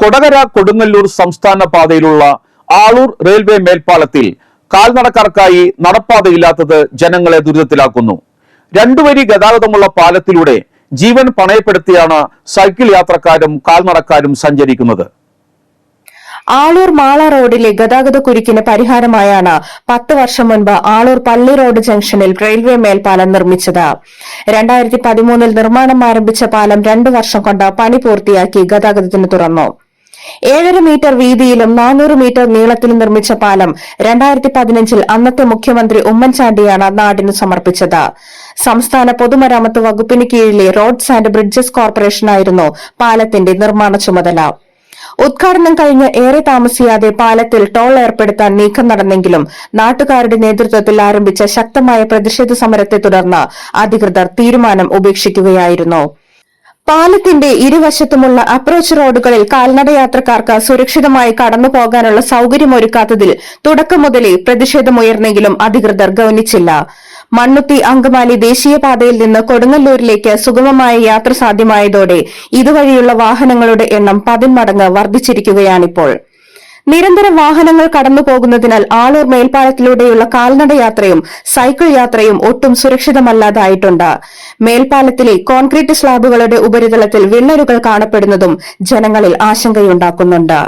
കൊടകര കൊടുങ്ങല്ലൂർ സംസ്ഥാന പാതയിലുള്ള ആളൂർ റെയിൽവേ മേൽപ്പാലത്തിൽ കാൽനടക്കാർക്കായി നടപ്പാതയില്ലാത്തത് ജനങ്ങളെ ദുരിതത്തിലാക്കുന്നു. രണ്ടുവരി ഗതാഗതമുള്ള പാലത്തിലൂടെ ജീവൻ പണയപ്പെടുത്തിയാണ് സൈക്കിൾ യാത്രക്കാരും കാൽനടക്കാരും സഞ്ചരിക്കുന്നത്. ആളൂർ മാള റോഡിലെ ഗതാഗത കുരുക്കിന് പരിഹാരമായാണ് പത്ത് വർഷം മുൻപ് ആളൂർ പള്ളി റോഡ് ജംഗ്ഷനിൽ റെയിൽവേ മേൽപ്പാലം നിർമ്മിച്ചത്. രണ്ടായിരത്തി പതിമൂന്നിൽ നിർമ്മാണം ആരംഭിച്ച പാലം രണ്ടു വർഷം കൊണ്ട് പണി പൂർത്തിയാക്കി ഗതാഗതത്തിന് തുറന്നു. ഏഴര മീറ്റർ വീതിയിലും നാനൂറ് മീറ്റർ നീളത്തിലും നിർമ്മിച്ച പാലം രണ്ടായിരത്തി പതിനഞ്ചിൽ അന്നത്തെ മുഖ്യമന്ത്രി ഉമ്മൻചാണ്ടിയാണ് നാടിന് സമർപ്പിച്ചത്. സംസ്ഥാന പൊതുമരാമത്ത് വകുപ്പിന് കീഴിലെ റോഡ്സ് ആൻഡ് ബ്രിഡ്ജസ് കോർപ്പറേഷനായിരുന്നു പാലത്തിന്റെ നിർമ്മാണ ചുമതല. ഉദ്ഘാടനം കഴിഞ്ഞ് ഏറെ താമസിയാതെ പാലത്തിൽ ടോൾ ഏർപ്പെടുത്താൻ നീക്കം നടന്നെങ്കിലും നാട്ടുകാരുടെ നേതൃത്വത്തിൽ ആരംഭിച്ച ശക്തമായ പ്രതിഷേധ സമരത്തെ തുടർന്ന് അധികൃതർ തീരുമാനം ഉപേക്ഷിക്കുകയായിരുന്നു. പാലത്തിന്റെ ഇരുവശത്തുമുള്ള അപ്രോച്ച് റോഡുകളിൽ കാൽനടയാത്രക്കാർക്ക് സുരക്ഷിതമായി കടന്നു പോകാനുള്ള സൌകര്യമൊരുക്കാത്തതിൽ തുടക്കം മുതലേ പ്രതിഷേധമുയർന്നെങ്കിലും അധികൃതർ ഗൌനിച്ചില്ല. മണ്ണുത്തി അങ്കമാലി ദേശീയപാതയിൽ നിന്ന് കൊടുങ്ങല്ലൂരിലേക്ക് സുഗമമായ യാത്ര സാധ്യമായതോടെ ഇതുവഴിയുള്ള വാഹനങ്ങളുടെ എണ്ണം പതിന്മടങ്ങ് വർദ്ധിച്ചിരിക്കുകയാണിപ്പോൾ. നിരന്തരം വാഹനങ്ങൾ കടന്നു പോകുന്നതിനാൽ ആളൂർ മേൽപ്പാലത്തിലൂടെയുള്ള കാൽനട യാത്രയും സൈക്കിൾ യാത്രയും ഒട്ടും സുരക്ഷിതമല്ലാതായിട്ടുണ്ട്. മേൽപ്പാലത്തിലെ കോൺക്രീറ്റ് സ്ലാബുകളുടെ ഉപരിതലത്തിൽ വിള്ളലുകൾ കാണപ്പെടുന്നതും ജനങ്ങളിൽ ആശങ്കയുണ്ടാക്കുന്നുണ്ട്.